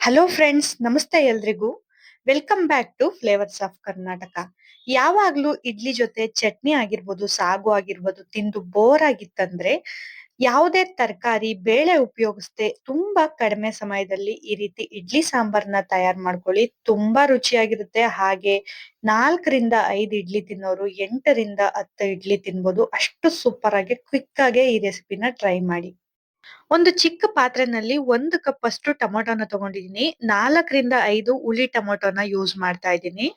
Hello friends ನಮಸ್ತೆ ಎಲ್ರಿಗೂ. Welcome back to flavours of Karnataka ಯಾವಾಗ್ಲೂ ಇಡ್ಲಿ ಜೊತೆ ಚಟ್ನಿ ಆಗಿರ್ಬೋದು, ಸಾಗು ಆಗಿರ್ಬೋದು, ತಿಂದು ಬೋರ್ ಆಗಿತ್ತಂದ್ರೆ ಯಾವುದೇ ತರಕಾರಿ, ಬೇಳೆ ಉಪಯೋಗಿಸದೆ ತುಂಬಾ ಕಡಿಮೆ ಸಮಯದಲ್ಲಿ ಈ ರೀತಿ ಇಡ್ಲಿ ಸಾಂಬಾರ್ನ ತಯಾರು ಮಾಡ್ಕೊಳ್ಳಿ. ತುಂಬಾ ರುಚಿಯಾಗಿರುತ್ತೆ. ಹಾಗೆ ನಾಲ್ಕರಿಂದ ಐದು ಇಡ್ಲಿ ತಿನ್ನೋರು ಎಂಟರಿಂದ ಹತ್ತು ಇಡ್ಲಿ ತಿನ್ಬೋದು. ಅಷ್ಟು ಸೂಪರ್ ಆಗಿ ಕ್ವಿಕ್ ಆಗಿ ಈ ರೆಸಿಪಿನ ಟ್ರೈ ಮಾಡಿ. ಒಂದು ಚಿಕ್ಕ ಪಾತ್ರೆನಲ್ಲಿ ಒಂದು ಕಪ್ ಅಷ್ಟು ಟೊಮೊಟೊನ ತಗೊಂಡಿದ್ದೀನಿ. ನಾಲ್ಕರಿಂದ ಐದು ಹುಳಿ ಟೊಮೊಟೊನ ಯೂಸ್ ಮಾಡ್ತಾ ಇದ್ದೀನಿ.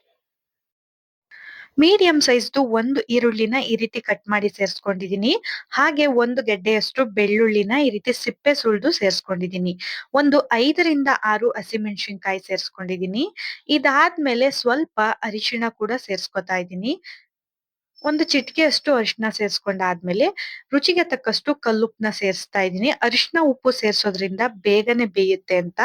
ಮೀಡಿಯಂ ಸೈಜ್ದು ಒಂದು ಈರುಳ್ಳಿನ ಈ ರೀತಿ ಕಟ್ ಮಾಡಿ ಸೇರಿಸ್ಕೊಂಡಿದ್ದೀನಿ. ಹಾಗೆ ಒಂದು ಗೆಡ್ಡೆಯಷ್ಟು ಬೆಳ್ಳುಳ್ಳಿನ ಈ ರೀತಿ ಸಿಪ್ಪೆ ಸುಳ್ದು ಸೇರಿಸ್ಕೊಂಡಿದ್ದೀನಿ. ಒಂದು ಐದರಿಂದ ಆರು ಹಸಿಮೆಣಸಿನ್ಕಾಯಿ ಸೇರಿಸ್ಕೊಂಡಿದೀನಿ ಇದಾದ್ಮೇಲೆ ಸ್ವಲ್ಪ ಅರಿಶಿಣ ಕೂಡ ಸೇರಿಸ್ಕೊತಾ ಇದ್ದೀನಿ. ಒಂದು ಚಿಟಿಕೆಯಷ್ಟು ಅರಿಶಿನ ಸೇರಿಸ್ಕೊಂಡಾದ್ಮೇಲೆ ರುಚಿಗೆ ತಕ್ಕಷ್ಟು ಕಲ್ಲುಪ್ಪನ್ನ ಸೇರಿಸ್ತಾ ಇದ್ದೀನಿ. ಅರಿಶಿನ ಉಪ್ಪು ಸೇರ್ಸೋದ್ರಿಂದ ಬೇಗನೆ ಬೇಯುತ್ತೆ ಅಂತ.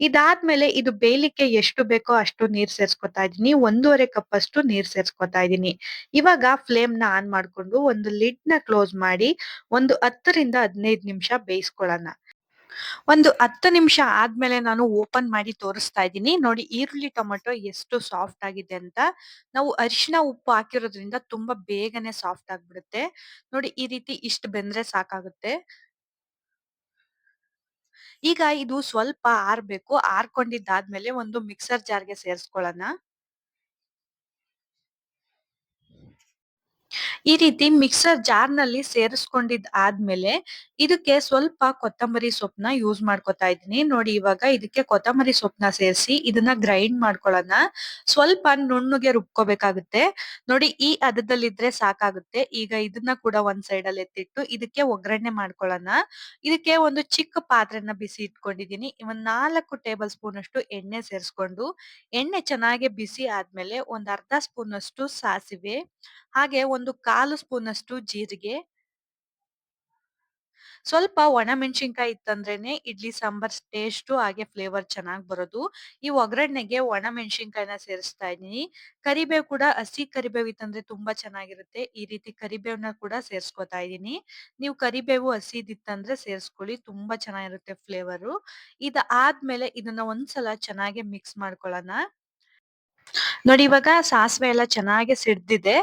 ಇದಾದ್ಮೇಲೆ ಇದು ಬೇಯಲಿಕ್ಕೆ ಎಷ್ಟು ಬೇಕೋ ಅಷ್ಟು ನೀರ್ ಸೇರ್ಸ್ಕೊತಾ ಇದ್ದೀನಿ. ಒಂದೂವರೆ ಕಪ್ ಅಷ್ಟು ನೀರ್ ಸೇರ್ಸ್ಕೊತಾ ಇದ್ದೀನಿ. ಇವಾಗ ಫ್ಲೇಮ್ನ ಆನ್ ಮಾಡ್ಕೊಂಡು ಒಂದು ಲಿಡ್ನ ಕ್ಲೋಸ್ ಮಾಡಿ ಒಂದು ಹತ್ತರಿಂದ ಹದಿನೈದು ನಿಮಿಷ ಬೇಯಿಸ್ಕೊಳ್ಳೋಣ. ಒಂದು ಹತ್ತು ನಿಮಿಷ ಆದ್ಮೇಲೆ ನಾನು ಓಪನ್ ಮಾಡಿ ತೋರಿಸ್ತಾ ಇದ್ದೀನಿ. ನೋಡಿ ಈರುಳ್ಳಿ ಟೊಮೆಟೊ ಎಷ್ಟು ಸಾಫ್ಟ್ ಆಗಿದೆ ಅಂತ. ನಾವು ಅರಿಶಿನ ಉಪ್ಪು ಹಾಕಿರೋದ್ರಿಂದ ತುಂಬಾ ಬೇಗನೆ ಸಾಫ್ಟ್ ಆಗ್ಬಿಡುತ್ತೆ. ನೋಡಿ ಈ ರೀತಿ ಇಷ್ಟು ಬೆಂದ್ರೆ ಸಾಕಾಗುತ್ತೆ. ಈಗ ಇದು ಸ್ವಲ್ಪ ಆರ್ಬೇಕು. ಆರ್ಕೊಂಡಿದ್ದಾದ್ಮೇಲೆ ಒಂದು ಮಿಕ್ಸರ್ ಜಾರ್ಗೆ ಸೇರಿಸ್ಕೊಳ್ಳೋಣ. ಈ ರೀತಿ ಮಿಕ್ಸರ್ ಜಾರ್ನಲ್ಲಿ ಸೇರಿಸ್ಕೊಂಡಿದ್ ಆದ್ಮೇಲೆ ಇದಕ್ಕೆ ಸ್ವಲ್ಪ ಕೊತ್ತಂಬರಿ ಸೊಪ್ಪನ್ನ ಯೂಸ್ ಮಾಡ್ಕೊತಾ ಇದೀನಿ ನೋಡಿ ಇವಾಗ ಇದಕ್ಕೆ ಕೊತ್ತಂಬರಿ ಸೊಪ್ಪನ್ನ ಸೇರಿಸಿ ಇದನ್ನ ಗ್ರೈಂಡ್ ಮಾಡ್ಕೊಳ್ಳೋಣ. ಸ್ವಲ್ಪ ನುಣ್ಣಗೆ ರುಬ್ಕೋಬೇಕಾಗುತ್ತೆ. ನೋಡಿ ಈ ಹದದಲ್ಲಿದ್ರೆ ಸಾಕಾಗುತ್ತೆ. ಈಗ ಇದನ್ನ ಕೂಡ ಒಂದ್ ಸೈಡ್ ಅಲ್ಲಿ ಎತ್ತಿಟ್ಟು ಇದಕ್ಕೆ ಒಗ್ಗರಣೆ ಮಾಡ್ಕೊಳ್ಳೋಣ. ಇದಕ್ಕೆ ಒಂದು ಚಿಕ್ಕ ಪಾತ್ರೆನ ಬಿಸಿ ಇಟ್ಕೊಂಡಿದೀನಿ ಇವನ್ ನಾಲ್ಕು ಟೇಬಲ್ ಸ್ಪೂನ್ ಅಷ್ಟು ಎಣ್ಣೆ ಸೇರಿಸ್ಕೊಂಡು ಎಣ್ಣೆ ಚೆನ್ನಾಗಿ ಬಿಸಿ ಆದ್ಮೇಲೆ ಒಂದ್ ಅರ್ಧ ಸ್ಪೂನ್ ಅಷ್ಟು ಸಾಸಿವೆ, ಹಾಗೆ ಒಂದು ಕಾಲು ಸ್ಪೂನ್ ಅಷ್ಟು ಜೀರಿಗೆ. ಸ್ವಲ್ಪ ಒಣಮೆಣಸಿನ್ಕಾಯಿ ಇತ್ತಂದ್ರೇನೆ ಇಡ್ಲಿ, ಸಾಂಬಾರ್ ಟೇಸ್ಟ್ ಹಾಗೆ ಫ್ಲೇವರ್ ಚೆನ್ನಾಗ್ ಬರೋದು. ಈ ಒಗ್ಗರಣೆಗೆ ಒಣ ಮೆಣಸಿನ್ಕಾಯಿನ ಸೇರಿಸ್ತಾ ಇದೀನಿ ಕರಿಬೇವು ಕೂಡ, ಹಸಿ ಕರಿಬೇವು ಇತ್ತಂದ್ರೆ ತುಂಬಾ ಚೆನ್ನಾಗಿರುತ್ತೆ. ಈ ರೀತಿ ಕರಿಬೇವನ್ನ ಕೂಡ ಸೇರಿಸ್ಕೊತಾ ಇದೀನಿ ನೀವು ಕರಿಬೇವು ಹಸಿದಿತ್ತಂದ್ರೆ ಸೇರಿಸ್ಕೊಳ್ಳಿ, ತುಂಬಾ ಚೆನ್ನಾಗಿರುತ್ತೆ ಫ್ಲೇವರು. ಇದಾದ್ಮೇಲೆ ಇದನ್ನ ಒಂದ್ಸಲ ಚೆನ್ನಾಗಿ ಮಿಕ್ಸ್ ಮಾಡ್ಕೊಳ್ಳೋಣ. ನೋಡಿ, ಇವಾಗ ಸಾಸಿವೆ ಎಲ್ಲ ಚೆನ್ನಾಗಿ ಸಿಡ್ದಿದೆ.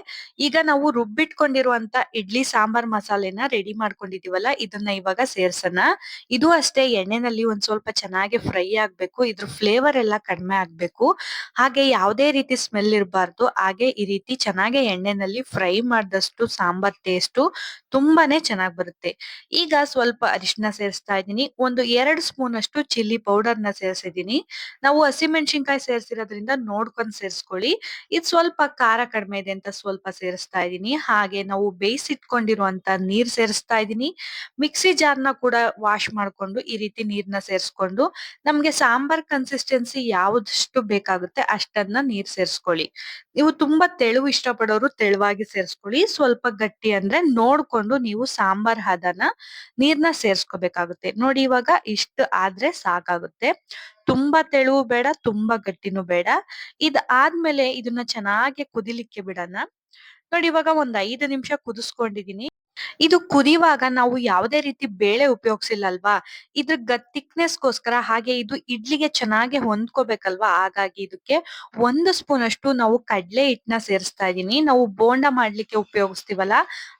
ಈಗ ನಾವು ರುಬ್ಬಿಟ್ಕೊಂಡಿರುವಂತ ಇಡ್ಲಿ ಸಾಂಬಾರ್ ಮಸಾಲೆನ ರೆಡಿ ಮಾಡ್ಕೊಂಡಿದೀವಲ್ಲ, ಇದನ್ನ ಇವಾಗ ಸೇರ್ಸೋಣ. ಇದು ಅಷ್ಟೇ, ಎಣ್ಣೆನಲ್ಲಿ ಒಂದ್ ಸ್ವಲ್ಪ ಚೆನ್ನಾಗಿ ಫ್ರೈ ಆಗ್ಬೇಕು, ಇದ್ರ ಫ್ಲೇವರ್ ಎಲ್ಲ ಕಡಿಮೆ ಆಗ್ಬೇಕು. ಹಾಗೆ ಯಾವುದೇ ರೀತಿ ಸ್ಮೆಲ್ ಇರಬಾರ್ದು, ಹಾಗೆ ಈ ರೀತಿ ಚೆನ್ನಾಗಿ ಎಣ್ಣೆನಲ್ಲಿ ಫ್ರೈ ಮಾಡಿದಷ್ಟು ಸಾಂಬಾರ್ ಟೇಸ್ಟ್ ತುಂಬಾನೇ ಚೆನ್ನಾಗ್ ಬರುತ್ತೆ. ಈಗ ಸ್ವಲ್ಪ ಅರಿಶಿನ ಸೇರಿಸ್ತಾ ಇದ್ದೀನಿ, ಒಂದು ಎರಡು ಸ್ಪೂನ್ ಅಷ್ಟು ಚಿಲ್ಲಿ ಪೌಡರ್ನ ಸೇರಿಸಿದೀನಿ ನಾವು ಹಸಿಮೆಣಸಿನ್ಕಾಯಿ ಸೇರಿಸಿರೋದ್ರಿಂದ ನೋಡ್ಕೊಂಡ್ ಸೇರಿಸ್ಕೊಳ್ಳಿ ಇದು ಸ್ವಲ್ಪ ಖಾರ ಕಡಿಮೆ ಇದೆ ಅಂತ ಸ್ವಲ್ಪ ಸೇರಿಸ್ತಾ ಇದ್ದೀನಿ. ಹಾಗೆ ನಾವು ಬೇಯಿಸಿಟ್ಕೊಂಡಿರುವಂತ ನೀರ್ ಸೇರಿಸ್ತಾ ಇದ್ದೀನಿ. ಮಿಕ್ಸಿ ಜಾರ್ನ ಕೂಡ ವಾಶ್ ಮಾಡ್ಕೊಂಡು ಈ ರೀತಿ ನೀರ್ನ ಸೇರಿಸ್ಕೊಂಡು ನಮ್ಗೆ ಸಾಂಬಾರ್ ಕನ್ಸಿಸ್ಟೆನ್ಸಿ ಯಾವ್ದಷ್ಟು ಬೇಕಾಗುತ್ತೆ ಅಷ್ಟನ್ನ ನೀರ್ ಸೇರಿಸ್ಕೊಳ್ಳಿ. ನೀವು ತುಂಬಾ ತೆಳು ಇಷ್ಟಪಡೋರು ತೆಳುವಾಗಿ ಸೇರಿಸ್ಕೊಳ್ಳಿ. ಸ್ವಲ್ಪ ಗಟ್ಟಿ ಅಂದ್ರೆ ನೋಡ್ಕೊಂಡು ನೀವು ಸಾಂಬಾರ್ ಹದನ ನೀರ್ನ ಸೇರಿಸ್ಕೋಬೇಕಾಗುತ್ತೆ. ನೋಡಿ ಇವಾಗ ಇಷ್ಟು ಆದ್ರೆ ಸಾಕಾಗುತ್ತೆ. ತುಂಬಾ ತೆಳು ಬೇಡ, ತುಂಬಾ ಗಟ್ಟಿನೂ ಬೇಡ. ಇದ್ ಆದ್ಮೇಲೆ ಇದನ್ನ ಚೆನ್ನಾಗಿ ಕುದಿಲಿಕ್ಕೆ ಬಿಡೋಣ. ನೋಡಿ ಇವಾಗ ಒಂದ್ ಐದು ನಿಮಿಷ ಕುದಿಸ್ಕೊಂಡಿದೀನಿ. ಇದು ಕುದಿಯುವಾಗ ನಾವು ಯಾವುದೇ ರೀತಿ ಬೇಳೆ ಉಪಯೋಗಿಸಿಲ್ಲ ಅಲ್ವಾ ಇದ್ರ ಗತ್ ಥಿಕ್ನೆಸ್ಗೋಸ್ಕರ ಹಾಗೆ ಇದು ಇಡ್ಲಿಗೆ ಚೆನ್ನಾಗಿ ಹೊಂದ್ಕೋಬೇಕಲ್ವಾ? ಹಾಗಾಗಿ ಇದಕ್ಕೆ ಒಂದು ಸ್ಪೂನ್ ಅಷ್ಟು ನಾವು ಕಡ್ಲೆ ಹಿಟ್ಟನ್ನ ಸೇರಿಸ್ತಾ ಇದೀನಿ ನಾವು ಬೋಂಡ ಮಾಡ್ಲಿಕ್ಕೆ ಉಪಯೋಗಿಸ್ತೀವಲ್ಲ,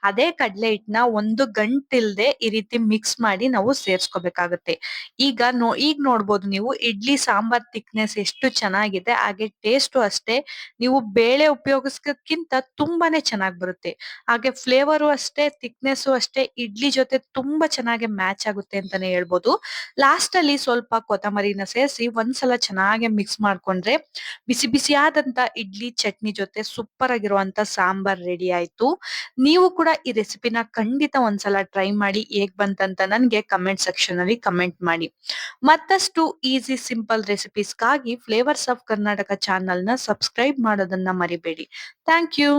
ಅದೇ ಕಡ್ಲೆ ಹಿಟ್ಟನ್ನ ಒಂದು ಗಂಟಿಲ್ದೆ ಈ ರೀತಿ ಮಿಕ್ಸ್ ಮಾಡಿ ನಾವು ಸೇರ್ಸ್ಕೊಬೇಕಾಗುತ್ತೆ. ಈಗ ನೋ, ಈಗ ನೋಡ್ಬೋದು ನೀವು ಇಡ್ಲಿ ಸಾಂಬಾರ್ ಥಿಕ್ನೆಸ್ ಎಷ್ಟು ಚೆನ್ನಾಗಿದೆ, ಹಾಗೆ ಟೇಸ್ಟು ಅಷ್ಟೇ, ನೀವು ಬೇಳೆ ಉಪಯೋಗಿಸ್ಕಿಂತ ತುಂಬಾನೇ ಚೆನ್ನಾಗಿ ಬರುತ್ತೆ. ಹಾಗೆ ಫ್ಲೇವರು ಅಷ್ಟೇ ಥಿಕ್ನೆಸ್ಸು ಅಷ್ಟೇ ಇಡ್ಲಿ ಜೊತೆ ತುಂಬಾ ಚೆನ್ನಾಗಿ ಮ್ಯಾಚ್ ಆಗುತ್ತೆ ಅಂತಾನೆ ಹೇಳ್ಬೋದು. ಲಾಸ್ಟ್ ಅಲ್ಲಿ ಸ್ವಲ್ಪ ಕೊತ್ತಂಬರಿನ ಸೇರಿಸಿ ಒಂದ್ಸಲ ಚೆನ್ನಾಗಿ ಮಿಕ್ಸ್ ಮಾಡ್ಕೊಂಡ್ರೆ ಬಿಸಿ ಬಿಸಿಯಾದಂತ ಇಡ್ಲಿ, ಚಟ್ನಿ ಜೊತೆ ಸೂಪರ್ ಆಗಿರುವಂತ ಸಾಂಬಾರ್ ರೆಡಿ ಆಯ್ತು. ನೀವು ಕೂಡ ಈ ರೆಸಿಪಿನ ಖಂಡಿತ ಒಂದ್ಸಲ ಟ್ರೈ ಮಾಡಿ ಹೇಗ್ ಬಂತಂತ ನನ್ಗೆ ಕಮೆಂಟ್ ಸೆಕ್ಷನ್ ಅಲ್ಲಿ ಕಮೆಂಟ್ ಮಾಡಿ. ಮತ್ತಷ್ಟು ಈಸಿ ಸಿಂಪಲ್ ರೆಸಿಪೀಸ್ಗಾಗಿ ಫ್ಲೇವರ್ಸ್ ಆಫ್ ಕರ್ನಾಟಕ ಚಾನಲ್ನ ಸಬ್ಸ್ಕ್ರೈಬ್ ಮಾಡೋದನ್ನ ಮರಿಬೇಡಿ. Thank you